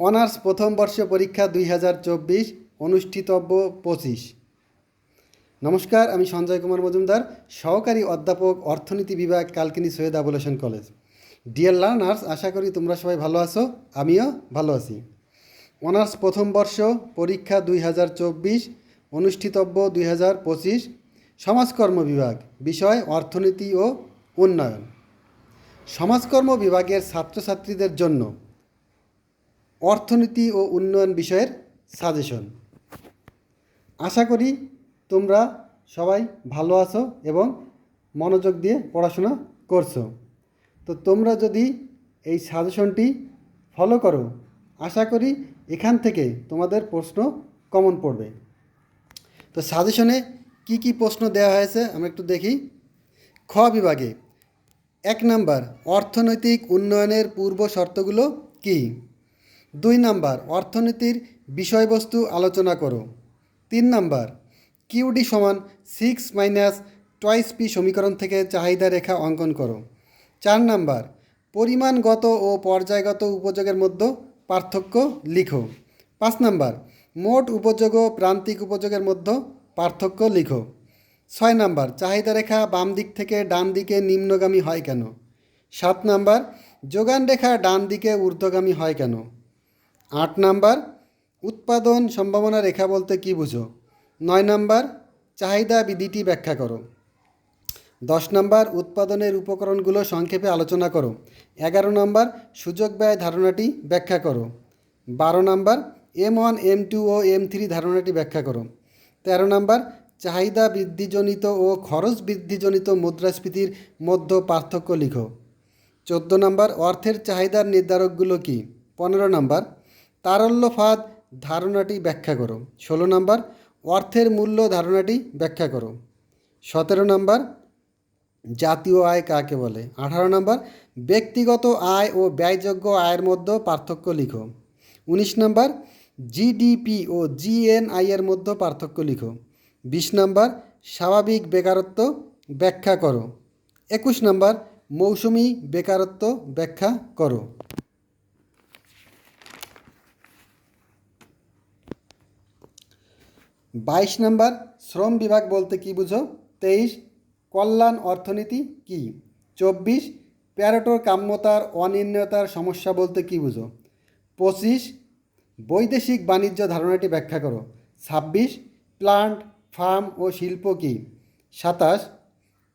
Honours প্রথম বর্ষ পরীক্ষা দুই হাজার চব্বিশ, অনুষ্ঠিতব্য পঁচিশ। নমস্কার, আমি সঞ্জয় কুমার মজুমদার, সহকারী অধ্যাপক অর্থনীতি বিভাগ Kalkini Syed Abul Hossain college. Dear learners আশা করি তোমরা সবাই ভালো আছো, আমিও ভালো আছি। অনার্স প্রথম বর্ষ, পরীক্ষা দুই হাজার চব্বিশ, অনুষ্ঠিতব্য দুই হাজার পঁচিশ, সমাজকর্ম বিভাগ, বিষয় অর্থনীতি ও উন্নয়ন। সমাজকর্ম বিভাগের ছাত্রছাত্রীদের জন্য অর্থনীতি ও উন্নয়ন বিষয়ের সাজেশন আশা করি তোমরা সবাই ভালো আছো এবং মনোযোগ দিয়ে পড়াশোনা করছ। তো তোমরা যদি এই সাজেশনটি ফলো করো, আশা করি এখান থেকে তোমাদের প্রশ্ন কমন পড়বে। তো সাজেশনে কি কি প্রশ্ন দেওয়া হয়েছে আমরা একটু দেখি। খ বিভাগে, এক নাম্বার, অর্থনৈতিক উন্নয়নের পূর্ব শর্তগুলো কী? দুই নাম্বার, অর্থনীতির বিষয়বস্তু আলোচনা করো। তিন নাম্বার কিউডি সমান সিক্স মাইনাস টয়েস পি সমীকরণ থেকে চাহিদা রেখা অঙ্কন করো। চার নাম্বার, পরিমাণগত ও পর্যায়গত উপযোগের মধ্যে পার্থক্য লিখো। পাঁচ নাম্বার, মোট উপযোগ ও প্রান্তিক উপযোগের মধ্যে পার্থক্য লিখো। ছয় নাম্বার, চাহিদা রেখা বাম দিক থেকে ডান দিকে নিম্নগামী হয় কেন? সাত নাম্বার, যোগান রেখা ডান দিকে ঊর্ধ্বগামী হয় কেন? আট নাম্বার, উৎপাদন সম্ভাবনা রেখা বলতে কি বুঝো? নয় নাম্বার, চাহিদা বিধিটি ব্যাখ্যা করো। দশ নাম্বার, উৎপাদনের উপকরণগুলো সংক্ষেপে আলোচনা করো। এগারো নাম্বার, সুযোগ ব্যয় ধারণাটি ব্যাখ্যা করো। বারো number, M one, M two ও এম থ্রি ধারণাটি ব্যাখ্যা করো। তেরো নাম্বার, চাহিদা বৃদ্ধিজনিত ও খরচ বৃদ্ধিজনিত মুদ্রাস্ফীতির মধ্য পার্থক্য লিখো। চোদ্দ নাম্বার, অর্থের চাহিদার নির্ধারকগুলো কি? পনেরো নাম্বার তারল্য ফাঁদ ধারণাটি ব্যাখ্যা করো। ষোলো নম্বর, অর্থের মূল্য ধারণাটি ব্যাখ্যা করো। সতেরো নম্বর, জাতীয় আয় কাকে বলে? আঠারো নম্বর, ব্যক্তিগত আয় ও ব্যয়যোগ্য আয়ের মধ্যে পার্থক্য লিখো। উনিশ নাম্বার, জিডিপি ও জিএনআই এর মধ্যে পার্থক্য লিখো। বিশ নাম্বার, স্বাভাবিক বেকারত্ব ব্যাখ্যা করো। একুশ নাম্বার, মৌসুমি বেকারত্ব ব্যাখ্যা করো। বাইশ নাম্বার, শ্রম বিভাগ বলতে কি বুঝো? তেইশ, কল্যাণ অর্থনীতি কি? চব্বিশ, প্যারেটোর কাম্যতার অনির্ণয়তার সমস্যা বলতে কি বুঝো? পঁচিশ, বৈদেশিক বাণিজ্য ধারণাটি ব্যাখ্যা করো। ছাব্বিশ, প্লান্ট, ফার্ম ও শিল্প কি? সাতাশ,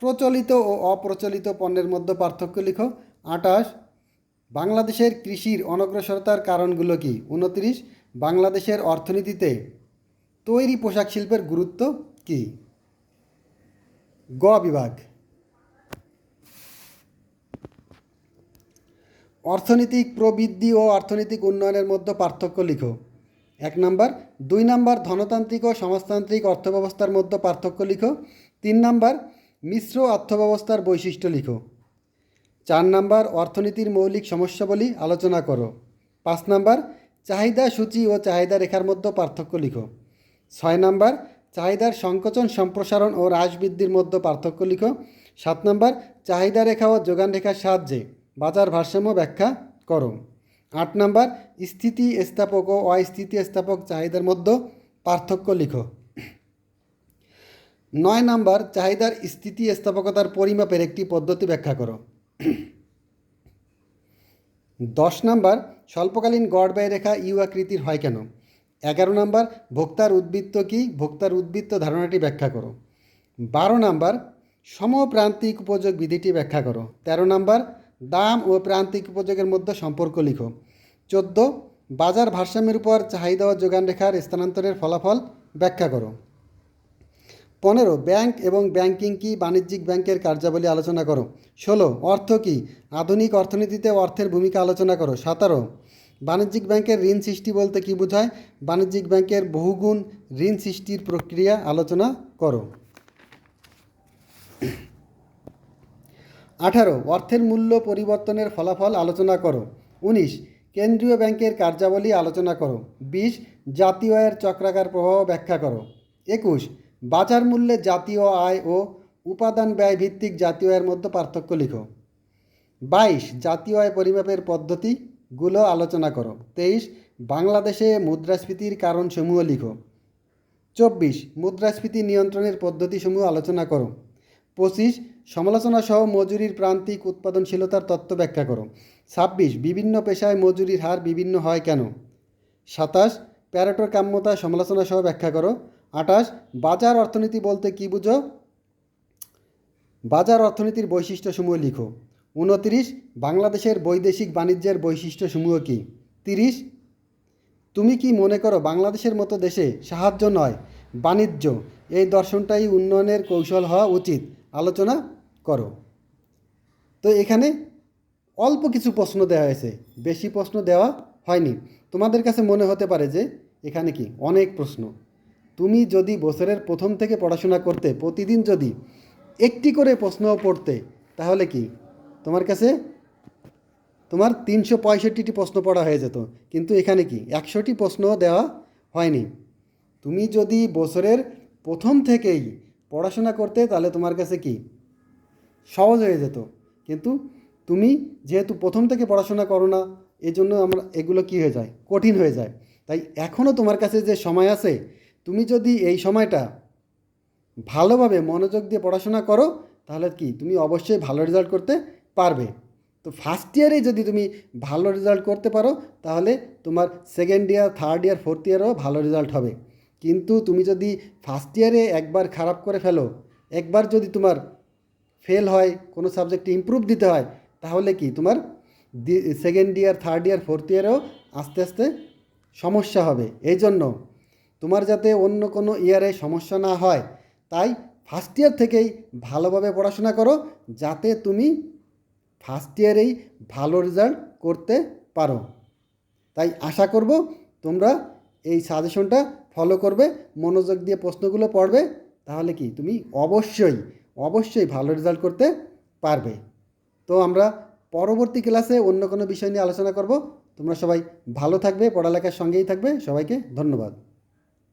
প্রচলিত ও অপ্রচলিত পণ্যের মধ্যে পার্থক্য লিখো। আটাশ বাংলাদেশের কৃষির অনগ্রসরতার কারণগুলো কি? উনত্রিশ বাংলাদেশের অর্থনীতিতে তৈরি পোশাক শিল্পের গুরুত্ব কি? গ বিভাগ। অর্থনৈতিক প্রবৃদ্ধি ও অর্থনৈতিক উন্নয়নের মধ্যে পার্থক্য লিখো। এক নাম্বার, দুই নাম্বার, ধনতান্ত্রিক ও সমাজতান্ত্রিক অর্থব্যবস্থার মধ্যে পার্থক্য লিখো। তিন নাম্বার, মিশ্র অর্থব্যবস্থার বৈশিষ্ট্য লিখো। চার নাম্বার, অর্থনীতির মৌলিক সমস্যাবলী আলোচনা করো। পাঁচ নাম্বার, চাহিদা সূচি ও চাহিদা রেখার মধ্যে পার্থক্য লিখো। ছয় নাম্বার, চাহিদার সংকোচন, সম্প্রসারণ ও হ্রাস বৃদ্ধির মধ্যে পার্থক্য লিখো। সাত নাম্বার, চাহিদা রেখা ও যোগান রেখার সাহায্যে বাজার ভারসাম্য ব্যাখ্যা করো। আট নাম্বার, স্থিতি স্থাপক ও অস্থিতি স্থাপক চাহিদার মধ্যে পার্থক্য লিখো। নয় নাম্বার, চাহিদার স্থিতি স্থাপকতার পরিমাপের একটি পদ্ধতি ব্যাখ্যা করো। দশ নাম্বার, স্বল্পকালীন গড় ব্যয় রেখা ইউ আকৃতির হয় কেন? এগারো নাম্বার, ভোক্তার উদ্বৃত্ত কি? ভোক্তার উদ্বৃত্ত ধারণাটি ব্যাখ্যা করো। বারো নাম্বার, সমপ্রান্তিক উপযোগ বিধিটি ব্যাখ্যা করো। তেরো নাম্বার, দাম ও প্রান্তিক উপযোগের মধ্যে সম্পর্ক লিখো। চোদ্দ, বাজার ভারসাম্যের উপর চাহিদা ও যোগান রেখার স্থানান্তরের ফলাফল ব্যাখ্যা করো। পনেরো, ব্যাংক এবং ব্যাংকিং কি বাণিজ্যিক ব্যাংকের কার্যাবলী আলোচনা করো। ষোলো, অর্থ কি? আধুনিক অর্থনীতিতে অর্থের ভূমিকা আলোচনা করো। সতেরো বাণিজ্যিক ব্যাংকের ঋণ সৃষ্টি বলতে কি বোঝায়? বাণিজ্যিক ব্যাংকের বহুগুণ ঋণ সৃষ্টির প্রক্রিয়া আলোচনা করো। আঠারো, অর্থের মূল্য পরিবর্তনের ফলাফল আলোচনা করো। উনিশ, কেন্দ্রীয় ব্যাংকের কার্যাবলী আলোচনা করো। বিশ, জাতীয় আয়ের চক্রাকার প্রভাব ব্যাখ্যা করো। একুশ, বাজার মূল্যে জাতীয় আয় ও উপাদান ব্যয় ভিত্তিক জাতীয় আয়ের মধ্যে পার্থক্য লিখো। বাইশ, জাতীয় আয় পরিমাপের পদ্ধতিগুলো আলোচনা করো। তেইশ, বাংলাদেশে মুদ্রাস্ফীতির কারণসমূহ লিখো। চব্বিশ, মুদ্রাস্ফীতি নিয়ন্ত্রণের পদ্ধতিসমূহ আলোচনা করো। পঁচিশ সমালোচনা সহ মজুরির প্রান্তিক উৎপাদনশীলতার তত্ত্ব ব্যাখ্যা করো। ছাব্বিশ, বিভিন্ন পেশায় মজুরির হার বিভিন্ন হয় কেন? সাতাশ, প্যারেটোর কাম্যতা সমালোচনা সহ ব্যাখ্যা করো। আঠাশ, বাজার অর্থনীতি বলতে কী বুঝো? বাজার অর্থনীতির বৈশিষ্ট্যসমূহ লিখো। উনতিরিশ, বাংলাদেশের বৈদেশিক বাণিজ্যের বৈশিষ্ট্যসমূহ কী? তিরিশ, তুমি কি মনে করো বাংলাদেশের মতো দেশে সাহায্য নয়, বাণিজ্য? এই দর্শনটাই উন্নয়নের কৌশল হওয়া উচিত। আলোচনা করো। তো এখানে অল্প কিছু প্রশ্ন দেওয়া হয়েছে। বেশি প্রশ্ন দেওয়া হয়নি। তোমাদের কাছে মনে হতে পারে যে এখানে কি? অনেক প্রশ্ন। তুমি যদি বছরের প্রথম থেকে পড়াশোনা করতে, প্রতিদিন যদি একটি করে প্রশ্ন পড়তে, তাহলে কি? তোমার কাছে? তোমার তিনশো পঁয়ষট্টিটি প্রশ্ন পড়া হয়ে যেত। কিন্তু এখানে কি? একশোটি প্রশ্ন দেওয়া হয়নি। তুমি যদি বছরের প্রথম থেকেই পড়াশোনা করতে, তাহলে তোমার কাছে কি? সহজ হয়ে যেত। কিন্তু তুমি যেহেতু প্রথম থেকে পড়াশোনা করো না এই জন্য আমরা, এগুলো কী হয়ে যায়? কঠিন হয়ে যায়। তাই এখনও তোমার কাছে যে সময় আছে, তুমি যদি এই সময়টা ভালোভাবে মনোযোগ দিয়ে পড়াশোনা করো, তাহলে কি? তুমি অবশ্যই ভালো রেজাল্ট করতে পারবে। তো ফার্স্ট ইয়ারে যদি তুমি ভালো রেজাল্ট করতে পারো, তাহলে তোমার second year third year fourth ইয়ারও ভালো রেজাল্ট হবে। কিন্তু তুমি যদি ফার্স্ট ইয়ারে একবার খারাপ করে ফেলো, একবার যদি তোমার ফেল হয়, কোনো সাবজেক্টে ইমপ্রুভ দিতে হয়, তাহলে কি তোমার second year third year fourth ইয়ারেও আস্তে আস্তে সমস্যা হবে। এই জন্য তোমার যাতে অন্য কোনো ইয়ারে সমস্যা না হয়, তাই ফার্স্ট ইয়ার থেকেই ভালোভাবে পড়াশোনা করো, যাতে তুমি ফার্স্ট ইয়ারেই ভালো রেজাল্ট করতে পারো। তাই আশা করব তোমরা এই সাজেশনটা ফলো করবে, মনোযোগ দিয়ে প্রশ্নগুলো পড়বে, তাহলে কি তুমি অবশ্যই অবশ্যই ভালো রেজাল্ট করতে পারবে। তো আমরা পরবর্তী ক্লাসে অন্য কোনো বিষয় নিয়ে আলোচনা করব। তোমরা সবাই ভালো থাকবে, পড়ালেখার সঙ্গেই থাকবে। সবাইকে ধন্যবাদ।